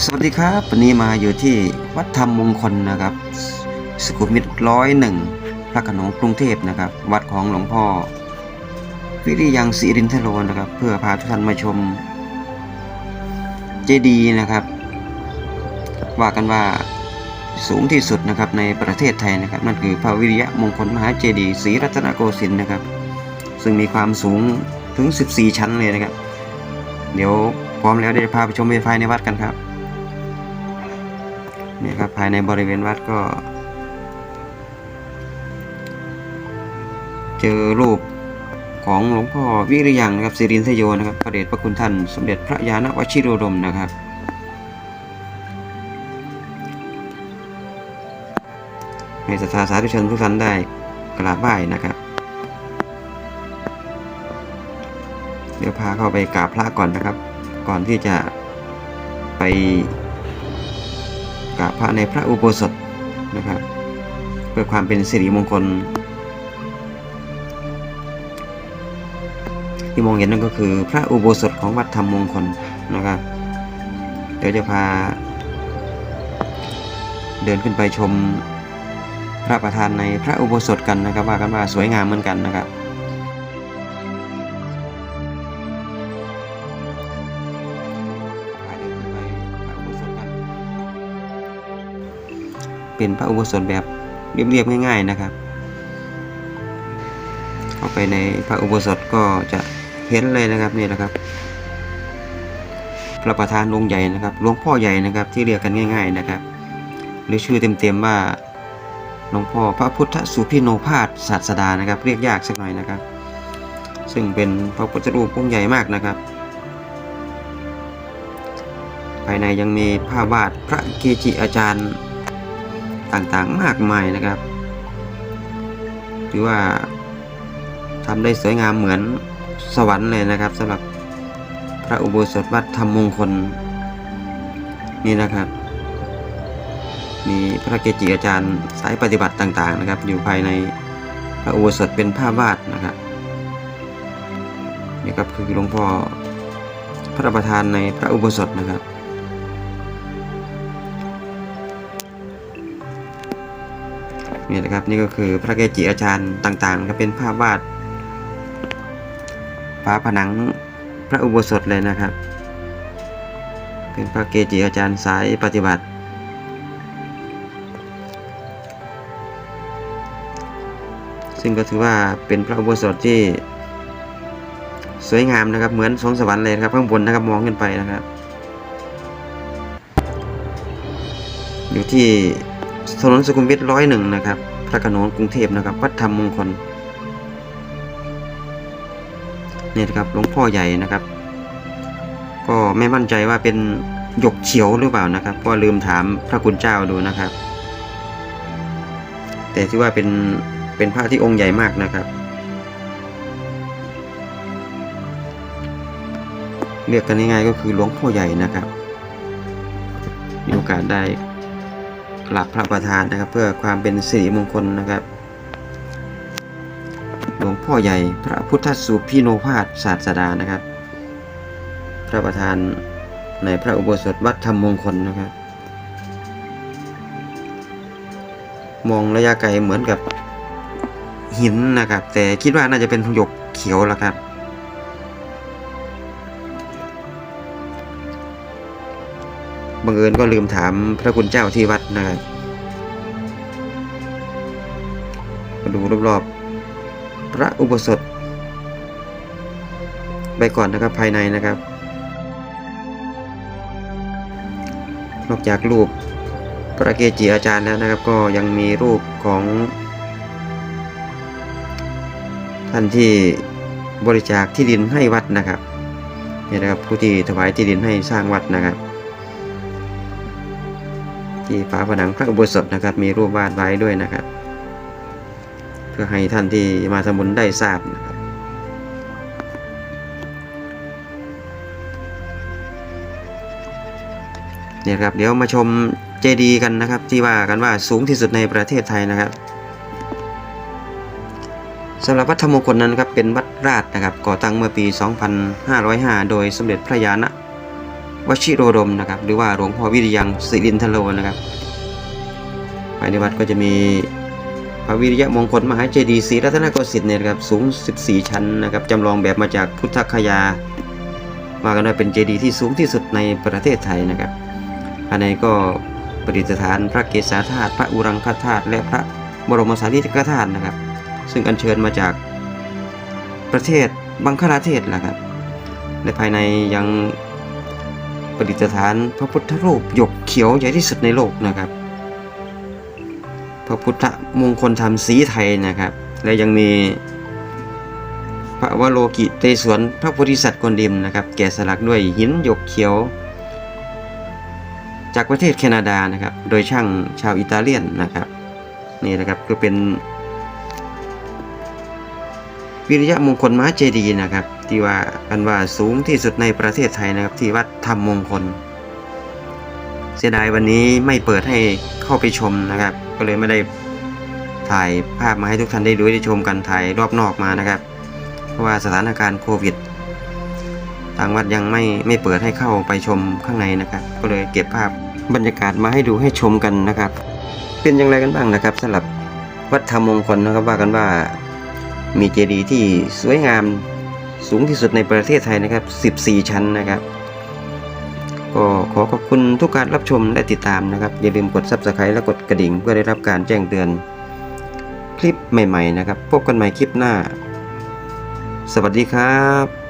สวัสดีครับ วันนี้มาอยู่ที่วัดธรรมมงคลนะครับ สุขุมวิทร้อยหนึ่งพระขนงกรุงเทพนะครับ วัดของหลวงพ่อ วิริยังศรีรินทโรนะครับ เพื่อพาทุกท่านมาชม เจดีย์นะครับ ว่ากันว่าสูงที่สุดนะครับในประเทศไทยนะครับ นั่นคือพระวิริยะมงคลมหาเจดีย์ศรีรัตนโกสินทร์นะครับ ซึ่งมีความสูงถึง 14 ชั้นเลยนะครับ เดี๋ยวพร้อมแล้วเดี๋ยวพาไปชมไฟในวัดกันครับ เนี่ยครับภายในบริเวณวัดก็ เจอรูปของหลวงพ่อวิริยังนะครับสิรินทโยนะครับพระเดชพระคุณท่านสมเด็จพระยาณวชิโรดมนะครับ ให้ศรัทธาสาธุชนทุกท่านได้กราบไหว้นะครับ เดี๋ยวพาเข้าไปกราบพระก่อนนะครับ ก่อนที่จะไป กราบพระในพระอุโบสถนะครับ เพื่อความเป็นสิริมงคล ที่มองเห็นนั่นก็คือพระอุโบสถของวัดธรรมมงคลนะครับ เดี๋ยวจะพา เดินขึ้นไปชมพระประธานในพระอุโบสถกันนะครับว่ากันว่าสวยงามเหมือนกันนะครับ เป็นพระอุโบสถแบบเรียบๆง่าย ๆนะครับ เข้าไปในพระอุโบสถก็จะเห็นเลยนะครับนี่นะครับ พระประธานองค์ใหญ่นะครับหลวงพ่อใหญ่นะครับที่เรียกกันง่าย ๆนะครับ หรือชื่อเต็มๆว่าหลวงพ่อพระพุทธสุพิโนภาสศาสดานะครับ เรียกยากสักหน่อยนะครับ ซึ่งเป็นพระพุทธรูปองค์ใหญ่มากนะครับ ภายในยังมีภาพวาดพระเกจิอาจารย์ ต่างๆมากมายนะครับถือว่าทำได้สวยงามเหมือนสวรรค์เลยนะครับสำหรับพระอุโบสถวัดธรรมมงคล นี่นะครับ มีพระเกจิอาจารย์สายปฏิบัติต่างๆนะครับ อยู่ภายในพระอุโบสถเป็นภาพวาดนะครับนี่ครับคือหลวงพ่อพระประธานในพระอุโบสถนะครับ นี่นะครับนี่ก็คือพระเกจิอาจารย์ต่างๆนะครับเป็นภาพวาดฝาผนังพระอุโบสถเลยนะครับ เป็นพระเกจิอาจารย์สายปฏิบัติ ซึ่งก็ถือว่าเป็นพระอุโบสถที่สวยงามนะครับเหมือนสวงสวรรค์เลยครับข้างบนนะครับมองขึ้นไปนะครับ อยู่ที่ ถนนสุขุมวิทร้อยหนึ่งนะครับ พระโขนงกรุงเทพนะครับ วัดธรรมมงคลนี่นะครับหลวงพ่อใหญ่นะครับ ก็ไม่มั่นใจว่าเป็นหยกเฉียวหรือเปล่านะครับ ก็ลืมถามพระคุณเจ้าดูนะครับ แต่ที่ว่าเป็นเป็นพระที่องค์ใหญ่มากนะครับ เรียกกันง่ายๆก็คือหลวงพ่อใหญ่นะครับ มีโอกาสได้ กราบพระประธานนะครับ เพื่อความเป็นสิริมงคลนะครับ หลวงพ่อใหญ่พระพุทธสุพิโนภาสศาสดานะครับ พระประธานในพระอุโบสถวัดธรรมมงคลนะครับ มองระยะไกลเหมือนกับหินนะครับ แต่คิดว่าน่าจะเป็นหยกเขียวแล้วครับ บังเอิญก็ลืมถามพระคุณเจ้าที่วัดนะครับมาดูรอบๆพระอุโบสถไปก่อนนะครับภายในนะครับ นอกจากรูปพระเกจิอาจารย์แล้วนะครับ ก็ยังมีรูปของ ท่านที่บริจาคที่ดินให้วัดนะครับนี่นะครับผู้ที่ถวายที่ดินให้สร้างวัดนะครับ ที่ฝาผนังพระอุโบสถนะครับ มีรูปวาดไว้ด้วยนะครับ เพื่อให้ท่านที่มาทำบุญได้ทราบนะครับเนี่ยครับเดี๋ยวมาชมเจดีย์กันนะครับ ที่ว่ากันว่าสูงที่สุดในประเทศไทยนะครับสำหรับวัดธรรมมงคลนั้นครับเป็นวัดราชนะครับ ก่อตั้งเมื่อปี 2505 โดยสมเด็จพระยาณ วชิโรดมนะครับ หรือว่าหลวงพ่อวิริยังสิรินทโลนะครับภายในวัดก็จะมีพระวิริยะมงคลมหาเจดีย์ศรีรัตนโกสินทร์เนี่ยนะครับสูง 14 ชั้นนะครับจำลองแบบมาจากพุทธคยาว่ากันว่าเป็นเจดีย์ที่สูงที่สุดในประเทศไทยนะครับภายในก็ประดิษฐานพระเกศาธาตุพระอุรังคธาตุและพระบรมสารีริกธาตุนะครับ ซึ่งอัญเชิญมาจากประเทศบังคลาเทศแหละครับและภายในยัง ประดิษฐานพระพุทธรูปหยกเขียวใหญ่ที่สุดในโลกนะครับ พระพุทธมงคลธรรมสีไทยนะครับ และยังมีพระวโรกิเตศวนพระโพธิสัตว์กวนดิมนะครับ แกะสลักด้วยหินหยกเขียว จากประเทศแคนาดานะครับ โดยช่างชาวอิตาเลียนนะครับ นี่นะครับก็เป็น วิริยะมงคลมหาเจดีย์นะครับ ที่ว่ากันว่าสูงที่สุดในประเทศไทยนะครับที่วัดธรรมมงคล เสียดายวันนี้ไม่เปิดให้เข้าไปชมนะครับ ก็เลยไม่ได้ถ่ายภาพมาให้ทุกท่านได้ดูได้ชมกันถ่ายรอบนอกมานะครับ เพราะว่าสถานการณ์โควิดทางวัดยังไม่ไม่เปิดให้เข้าไปชมข้างในนะครับ ก็เลยเก็บภาพบรรยากาศมาให้ดูให้ชมกันนะครับ เป็นอย่างไรกันบ้างนะครับสำหรับวัดธรรมมงคลนะครับว่ากันว่ามีเจดีย์ที่สวยงาม สูงที่สุดในประเทศไทยนะครับ 14 ชั้นนะครับ ก็ขอขอบคุณทุกการรับชมและติดตามนะครับ อย่าลืมกด Subscribe และกดกระดิ่งเพื่อได้รับการแจ้งเตือนคลิปใหม่ ๆ นะครับ พบกันใหม่คลิปหน้า สวัสดีครับ